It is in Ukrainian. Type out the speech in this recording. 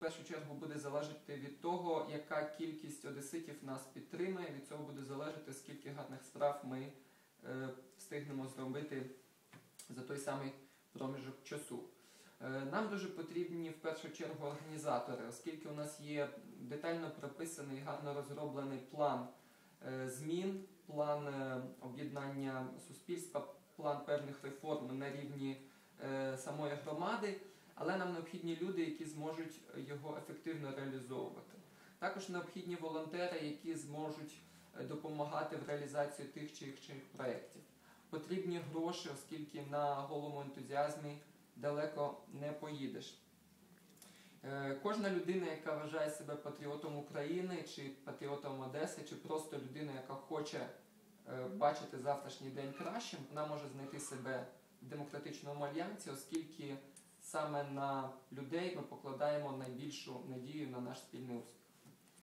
першу чергу буде залежати від того, яка кількість одеситів нас підтримує. Від цього буде залежати, скільки гарних справ ми е, встигнемо зробити за той самий проміжок часу. Е, Нам дуже потрібні в першу чергу організатори, оскільки у нас є детально прописаний, гарно розроблений план е, змін, план е, об'єднання суспільства, план певних реформ на рівні самої громади, але нам необхідні люди, які зможуть його ефективно реалізовувати. Також необхідні волонтери, які зможуть е, допомагати в реалізації тих чи інших проєктів. Потрібні гроші, оскільки на голому ентузіазмі далеко не поїдеш. Е, Кожна людина, яка вважає себе патріотом України, чи патріотом Одеси, чи просто людина, яка хоче е, бачити завтрашній день кращим, вона може знайти себе в демократичному альянсі, оскільки саме на людей ми покладаємо найбільшу надію на наш спільний успіх.